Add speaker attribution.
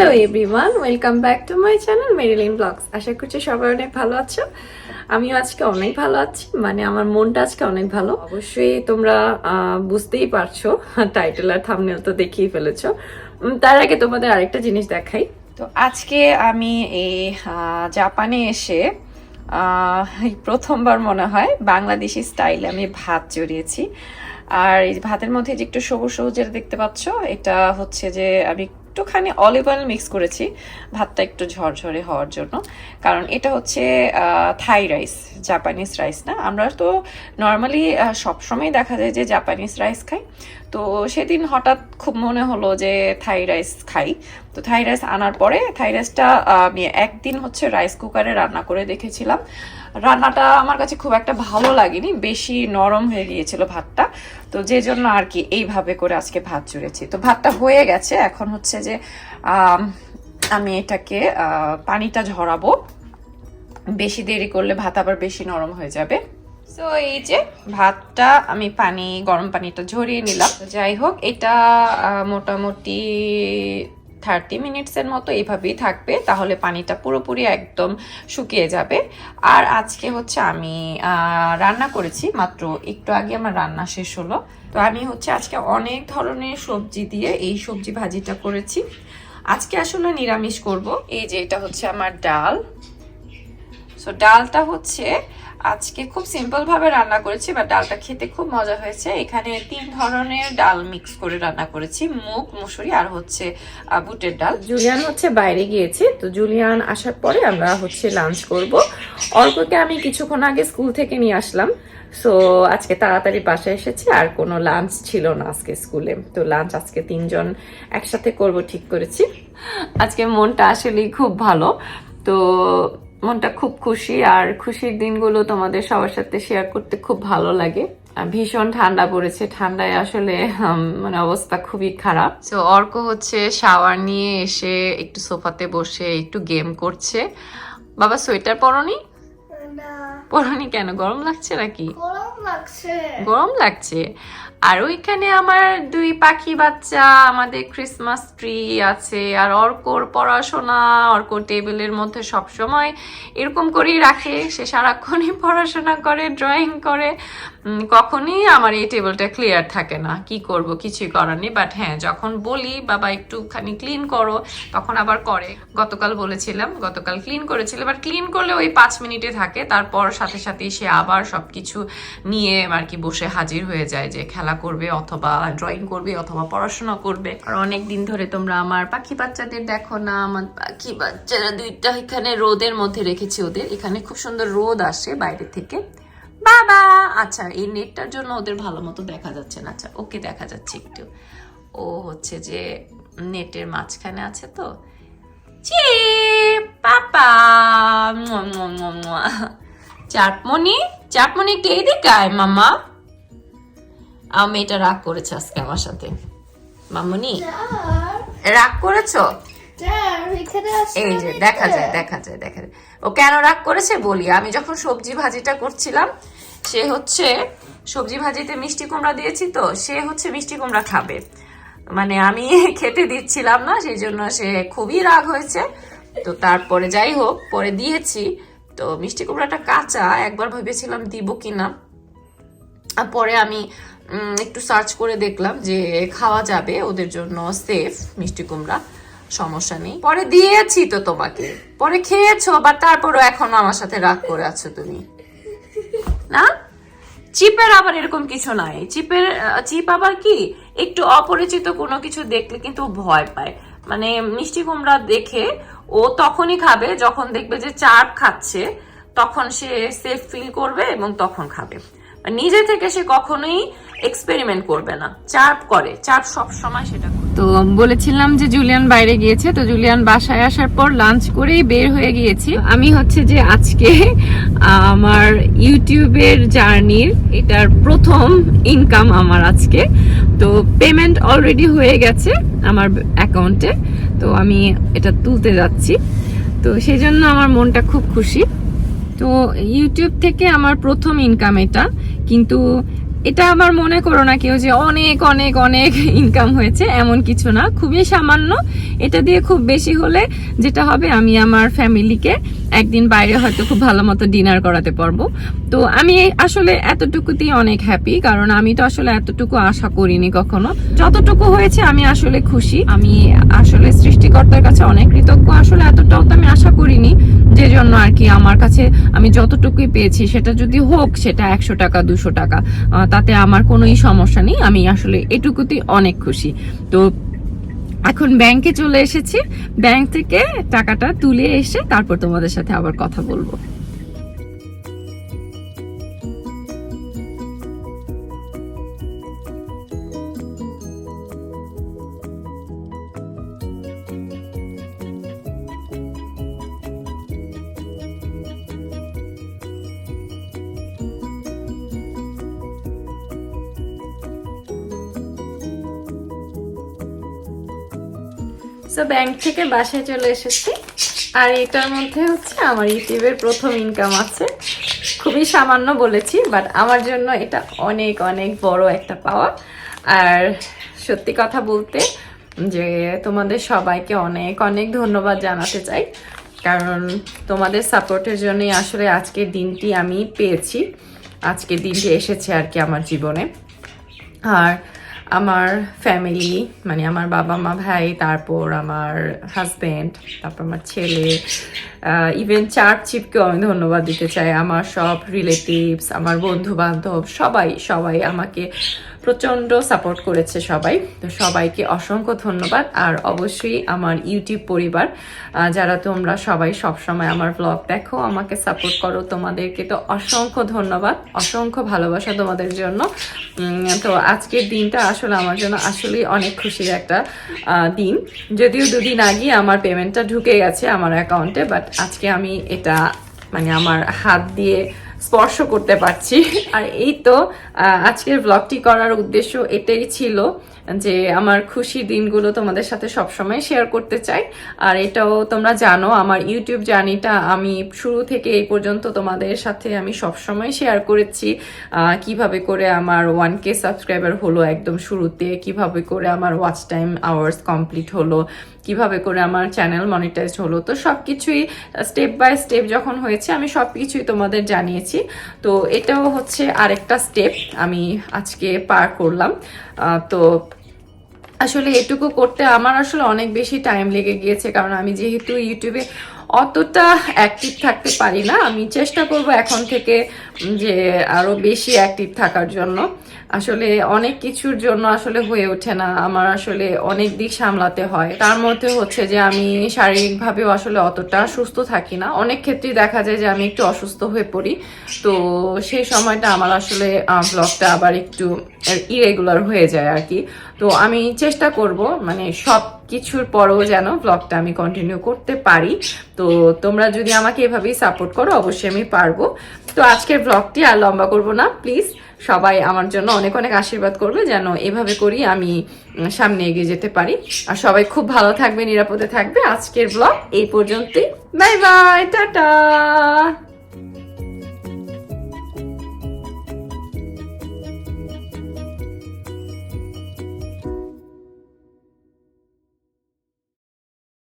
Speaker 1: Hello everyone welcome back to my channel Marilyn vlogs আশা করছি সবাই অনেক ভালো আছো। আমিও আজকে অনেক ভালো আছি মানে আমার মনটা আজকে অনেক ভালো। অবশ্যই তোমরা বুঝতেই পারছ টাইটেল আর থামনেল তো দেখেই ফেলেছো। তার আগে তোমাদের আরেকটা জিনিস দেখাই। তো আজকে আমি এই জাপানে এসে প্রথমবার মনে হয় বাংলাদেশি স্টাইলে আমি ভাত জড়িয়েছি। আর এই ভাতের মধ্যে যে একটু সবুজ সবুজ যেটা দেখতে পাচ্ছ, এটা হচ্ছে যে আমি একটুখানি অলিভ অয়েল মিক্স করেছি। ভাতটা একটু ঝরঝরে হওয়ার জন্য। কারণ এটা হচ্ছে থাই রাইস জাপানিজ রাইস না? আমরা তো নর্মালি সবসময় দেখা যায় যে জাপানিজ রাইস খাই। তো সেদিন হঠাৎ খুব মনে হলো যে থাই রাইস খাই। তো থাই রাইস আনার পরে থাই রাইসটা আমি একদিন হচ্ছে রাইস কুকারে রান্না করে দেখেছিলাম। রান্নাটা আমার কাছে খুব একটা ভালো লাগেনি, বেশি নরম হয়ে গিয়েছিল ভাতটা। তো যে জন্য আর কি এইভাবে করে আজকে ভাত চুড়েছি তো ভাতটা হয়ে গেছে, এখন হচ্ছে যে, আমি এটাকে পানিটা ঝরাবো। বেশি দেরি করলে ভাত আবার বেশি নরম হয়ে যাবে। তো এই যে ভাতটা আমি পানি, গরম পানিটা ঝরিয়ে নিলাম। যাই হোক, এটা মোটামুটি থার্টি মিনিটসের মতো এইভাবেই থাকবে। তাহলে পানিটা পুরোপুরি একদম শুকিয়ে যাবে। আর আজকে হচ্ছে আমি রান্না করেছি। মাত্র একটু আগে আমার রান্না শেষ হলো। তো আমি হচ্ছে আজকে অনেক ধরনের সবজি দিয়ে এই সবজি ভাজিটা করেছি। আজকে আসলে নিরামিষ করব। এই যে এটা হচ্ছে আমার ডাল। সো ডালটা হচ্ছে আজকে খুব সিম্পল ভাবে রান্না করেছি বা ডালটা খেতে খুব মজা হয়েছে। এখানে তিন ধরনের ডাল মিক্স করে রান্না করেছি, মুগ, মুসুরি আর হচ্ছে বুটের ডাল। জুলিয়ান হচ্ছে বাইরে গিয়েছে, তো জুলিয়ান আসার পরে আমরা হচ্ছে লাঞ্চ করব। অল্পকে আমি কিছুক্ষণ আগে স্কুল থেকে নিয়ে আসলাম সো আজকে তাড়াতাড়ি বাসায় এসেছি, আর কোনো লাঞ্চ ছিল না আজকে স্কুলে। তো লাঞ্চ আজকে তিনজন একসাথে করব, ঠিক করেছি। আজকে মনটা আসলেই খুব ভালো। তো মনটা খুব খুশি আর খুশির দিনগুলো তোমাদের সবার সাথে শেয়ার করতে খুব ভালো লাগে। আর ভীষণ ঠান্ডা পড়েছে। ঠান্ডায় আসলে মানে অবস্থা খুবই খারাপ। তো অর্ক হচ্ছে শাওয়ার নিয়ে এসে একটু সোফাতে বসে একটু গেম করছে। বাবা সোয়েটার পরনি?
Speaker 2: না।
Speaker 1: পরনি কেন? গরম লাগছে নাকি?
Speaker 2: গরম লাগছে।
Speaker 1: গরম লাগছে? আর ওইখানে আমার দুই পাখি বাচ্চা, আমাদের ক্রিসমাস ট্রি আছে, আর অর্কর পড়াশোনা অর্ক টেবিলের মধ্যে সব সময় এরকম করেই রাখে। সে সারাক্ষণই পড়াশোনা করে ড্রয়িং করে। কখনই আমার এই টেবিলটা ক্লিয়ার থাকে না। কি করব, কিছুই করার নেই। বাট হ্যাঁ যখন বলি, বাবা, একটুখানি ক্লিন করো, তখন আবার করে। গতকাল বলেছিলাম, গতকাল ক্লিন করেছিল। বাট ক্লিন করলে ওই পাঁচ মিনিটে থাকে। তারপর সাথে সাথে সে আবার সব কিছু নিয়ে আর কি বসে হাজির হয়ে যায় যে, খেলা করবে অথবা ড্রয়িং করবে অথবা পড়াশোনা করবে। আর অনেক দিন ধরে তোমরা আমার পাখি বাচ্চাদের দেখো না, আমার পাখি বাচ্চারা দুইটা এখানে রোদের মধ্যে রেখেছি ওদের। এখানে খুব সুন্দর রোদ আসে বাইরে থেকে। বাবা! আচ্ছা এই নেটটার জন্য ওদের ভালো মতো দেখা যাচ্ছে না। আচ্ছা ওকে দেখা যাচ্ছে একটু। ও হচ্ছে যে নেটের মাঝখানে আছে তো। চি পাপা। চাটমনি চাটমনি একটু এইদিকে আয়, মামা। আমার মেয়েটা রাগ করেছে আজকে আমার সাথে। মামুনি? রাগ করেছ? এই যে দেখা যায় দেখা যায় দেখা যায়। ও কেন রাগ করেছে বলি? আমি যখন সবজি ভাজিটা করছিলাম সে হচ্ছে সবজি ভাজিতে মিষ্টি কুমড়া দিয়েছি তো সে হচ্ছে মিষ্টি কুমড়া খাবে। মানে আমি খেতে দিচ্ছিলাম না সেই জন্য সে খুবই রাগ হয়েছে। তো তারপরে যাই হোক পরে দিয়েছি। তো মিষ্টি কুমড়াটা কাঁচা একবার ভেবেছিলাম দিব কিনা। পরে আমি একটু সার্চ করে দেখলাম যে খাওয়া যাবে ওদের জন্য সেফ মিষ্টি কুমড়া, সমস্যা নেই। পরে দিয়েছি তো তোমাকে। পরে খেয়েছো বা তারপরও এখনও আমার সাথে রাগ করে আছো তুমি। না? চিপের আবার এরকম কিছু নাই। চিপের চিপ আবার কি? একটু অপরিচিত কোনো কিছু দেখলে কিন্তু ভয় পায়। মানে মিষ্টি কুমড়া দেখে ও তখনই খাবে যখন দেখবে যে চাপ খাচ্ছে, তখন সে সেফ ফিল করবে এবং তখন খাবে। আর নিজে থেকে সে কখনোই এক্সপেরিমেন্ট করবে না। চাপ করে, চাপ সব সময় সেটা তো বলেছিলাম যে জুলিয়ান বাইরে গিয়েছে, তো জুলিয়ান বাসায় আসার পর লাঞ্চ করেই বের হয়ে গিয়েছি। আমি হচ্ছে যে আজকে আমার ইউটিউবের জার্নির এটার প্রথম ইনকাম আমার আজকে। তো পেমেন্ট অলরেডি হয়ে গেছে আমার অ্যাকাউন্টে তো আমি এটা তুলতে যাচ্ছি। তো সেই জন্য আমার মনটা খুব খুশি। তো ইউটিউব থেকে আমার প্রথম ইনকাম এটা। কিন্তু এটা আমার মনে করো না কেউ যে অনেক অনেক অনেক ইনকাম হয়েছে, এমন কিছু না। খুবই সামান্য। এটা দিয়ে খুব বেশি হলে যেটা হবে, আমি আমার ফ্যামিলিকে একদিন বাইরে হয়তো খুব ভালো মতো ডিনার করাতে পারব। তো আমি আসলে এতটুকুতেই অনেক হ্যাপি কারণ আমি তো আসলে এতটুকু আশা করিনি কখনো। যতটুকু হয়েছে, আমি আসলে খুশি। আমি আসলে সৃষ্টিকর্তার কাছে অনেক কৃতজ্ঞ। আসলে এতটাও তো আমি আশা করিনি। যে জন্য আর কি আমার কাছে আমি যতটুকুই পেয়েছি, সেটা যদি হোক, সেটা একশো টাকা, দুশো টাকা তাতে আমার কোনোই সমস্যা নেই। আমি আসলে এটুকুতেই অনেক খুশি। তো এখন ব্যাংকে চলে এসেছি। ব্যাংক থেকে টাকাটা তুলে এসে তারপর তোমাদের সাথে আবার কথা বলব। সো ব্যাংক থেকে বাসায় চলে এসেছি। আর এটার মধ্যে হচ্ছে আমার ইউটিউবের প্রথম ইনকাম আছে। খুবই সামান্য বলেছি বাট আমার জন্য এটা অনেক অনেক বড় একটা পাওয়া। আর সত্যি কথা বলতে, যে তোমাদের সবাইকে অনেক অনেক ধন্যবাদ জানাতে চাই। কারণ তোমাদের সাপোর্টের জন্যই আসলে আজকের দিনটি আমি পেয়েছি। আজকের দিনটি এসেছে আর কি আমার জীবনে। আর আমার ফ্যামিলি মানে আমার বাবা মা, ভাই, তারপর আমার হাজব্যান্ড তারপর আমার ছেলে ইভেন চার চিপকেও আমি ধন্যবাদ দিতে চাই। আমার সব রিলেটিভস আমার বন্ধু বান্ধব সবাই সবাই আমাকে প্রচণ্ড সাপোর্ট করেছে সবাই। তো সবাইকে অসংখ্য ধন্যবাদ। আর অবশ্যই আমার ইউটিউব পরিবার যারা তোমরা সবাই সবসময় আমার ব্লগ দেখো, আমাকে সাপোর্ট করো তোমাদেরকে তো অসংখ্য ধন্যবাদ, অসংখ্য ভালোবাসা তোমাদের জন্য। তো আজকের দিনটা আসলে আমার জন্য আসলেই অনেক খুশির একটা দিন। যদিও দুদিন আগে আমার পেমেন্টটা ঢুকে গেছে আমার অ্যাকাউন্টে বাট আজকে আমি এটা মানে আমার হাত দিয়ে স্পর্শ করতে পারছি। আর এই তো আজকের ব্লগটি করার উদ্দেশ্য এটাই ছিল যে আমার খুশি দিনগুলো তোমাদের সাথে সবসময় শেয়ার করতে চাই। আর এটাও তোমরা জানো, আমার ইউটিউব জার্নিটা আমি শুরু থেকে এই পর্যন্ত তোমাদের সাথে আমি সবসময় শেয়ার করেছি। কীভাবে করে আমার ওয়ান কে সাবস্ক্রাইবার হলো একদম শুরুতে, কীভাবে করে আমার ওয়াচ টাইম আওয়ার্স কমপ্লিট হলো কীভাবে করে আমার চ্যানেল মনিটাইজড হলো। তো সব কিছুই স্টেপ বাই স্টেপ যখন হয়েছে, আমি সব কিছুই তোমাদের জানিয়েছি। তো এটাও হচ্ছে আরেকটা স্টেপ আমি আজকে পার করলাম। তো আসলে এটুকু করতে আমার আসলে অনেক বেশি টাইম লেগে গিয়েছে, কারণ আমি যেহেতু ইউটিউবে অতটা অ্যাক্টিভ থাকতে পারি না, আমি চেষ্টা করব এখন থেকে যে আরও বেশি অ্যাক্টিভ থাকার জন্য। আসলে অনেক কিছুর জন্য আসলে হয়ে ওঠে না। আমার আসলে অনেক দিক সামলাতে হয়। তার মধ্যে হচ্ছে যে আমি শারীরিকভাবেও আসলে অতটা সুস্থ থাকি না। অনেক ক্ষেত্রেই দেখা যায় যে আমি একটু অসুস্থ হয়ে পড়ি। তো সেই সময়টা আমার আসলে ব্লগটা আবার একটু ইরেগুলার হয়ে যায় আর কি তো আমি চেষ্টা করব মানে সব কিছুর পরেও যেন ব্লগটা আমি কন্টিনিউ করতে পারি। তো তোমরা যদি আমাকে এভাবেই সাপোর্ট করো, অবশ্যই আমি পারব। তো আজকের ব্লগটি আর লম্বা করব না। প্লিজ সবাই আমার জন্য অনেক অনেক আশীর্বাদ করবে যেন এভাবে করি আমি সামনে এগিয়ে যেতে পারি। আর সবাই খুব ভালো থাকবে, নিরাপদে থাকবে। আজকের ব্লগ এই পর্যন্তই। Bye bye, tata!